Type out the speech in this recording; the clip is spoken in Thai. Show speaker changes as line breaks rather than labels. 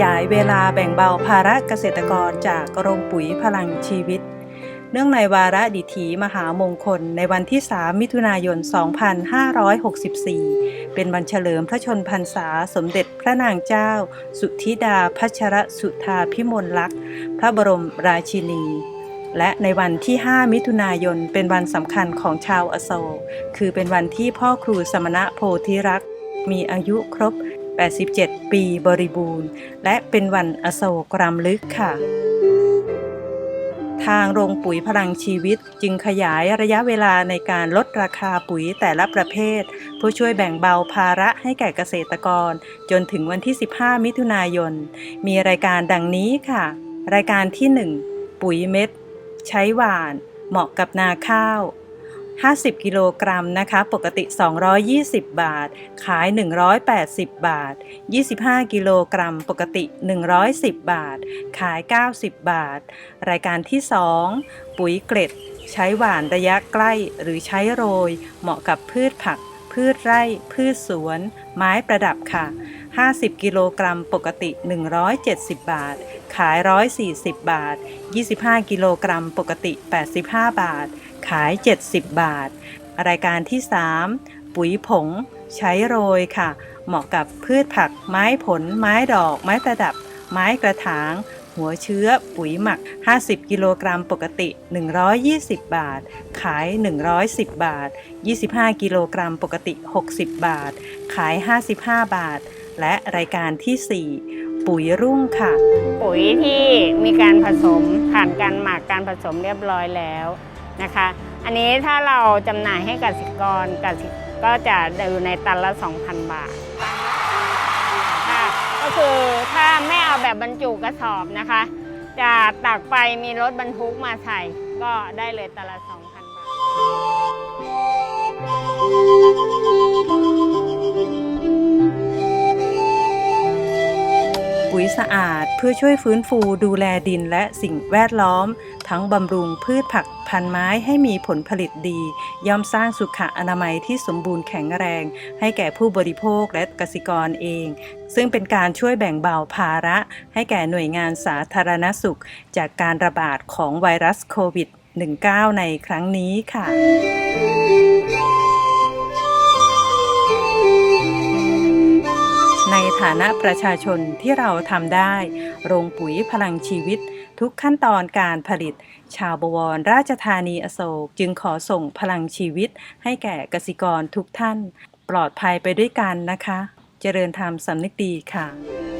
ยายเวลาแบ่งเบาภาระเกษตรกรจากโรงปุ๋ยพลังชีวิต เนื่องในวาระดิถีมหามงคลในวันที่ 3 มิถุนายน 2564 เป็นวันเฉลิมพระชนพรรษาสมเด็จพระนางเจ้า สุธิดาพัชรสุธาพิมลลักษณ์ พระบรมราชินีและในวันที่ 5 มิถุนายน เป็นวันสำคัญของชาวอโศก คือเป็นวันที่พ่อครูสมณะโพธิรักษ์ มีอายุครบ 87 ปีบริบูรณ์ และเป็นวันอโศกรำลึกค่ะ ทางโรงปุ๋ยพลังชีวิตจึงขยายระยะเวลาในการลดราคาปุ๋ยแต่ละประเภทเพื่อช่วยแบ่งเบาภาระให้แก่เกษตรกร จนถึงวันที่ 15 มิถุนายน มีรายการดังนี้ค่ะ รายการที่ 1 ปุ๋ยเม็ด ใช้หวาน เหมาะกับนาข้าว 50 กิโลกรัมนะคะ ปกติ 220 บาท ขาย 180 บาท 25 กิโลกรัม ปกติ 110 บาท ขาย 90 บาท รายการที่ 2 ปุ๋ยเกล็ด ใช้หวานระยะใกล้หรือใช้โรย เหมาะกับพืชผัก พืชไร่ พืชสวน ไม้ประดับค่ะ 50 กิโลกรัม ปกติ 170 บาท ขาย 140 บาท 25 กิโลกรัม ปกติ 85 บาท ขาย 70 บาท รายการที่ 3 ปุ๋ยผง ใช้โรยค่ะ เหมาะกับพืชผัก ไม้ผล ไม้ดอก ไม้ประดับ ไม้กระถาง หัวเชื้อ ปุ๋ยหมัก 50 กิโลกรัมปกติ 120 บาท ขาย 110 บาท 25 กิโลกรัมปกติ 60 บาท ขาย 55 บาท และรายการทีสี่4ปุ๋ยรุ่งค่ะ
ปุ๋ยที่มีการผสมผ่านการหมักการผสมเรียบร้อยแล้ว นะคะ อันนี้ถ้าเราจำหน่ายให้กสิกรกสิก็จะอยู่ในตันละ 2,000 บาทค่ะก็คือถ้าไม่เอาแบบบรรจุกระสอบนะคะ จะตักไปมีรถบรรทุกมาใส่ก็ได้เลยตันละ 2,000 บาท
ปุ๋ยสะอาดเพื่อช่วยฟื้นฟูดูแลดินและสิ่งแวดล้อม ทั้งบำรุงพืชผักพันไม้ให้มีผลผลิตดี ย่อมสร้างสุขอนามัยที่สมบูรณ์แข็งแรง ให้แก่ผู้บริโภคและเกสิกรเอง ซึ่งเป็นการช่วยแบ่งเบาภาระ ให้แก่หน่วยงานสาธารณสุข จากการระบาดของไวรัสโควิด -19 ในครั้งนี้ค่ะ นะประชาชนที่เราทำได้ โรงปุ๋ยพลังชีวิต ทุกขั้นตอนการผลิต ชาวบวรราชธานีอโศกจึงขอส่งพลังชีวิต ให้แก่กสิกรทุกท่าน ปลอดภัยไปด้วยกันนะคะ เจริญธรรมสำนึกดีค่ะ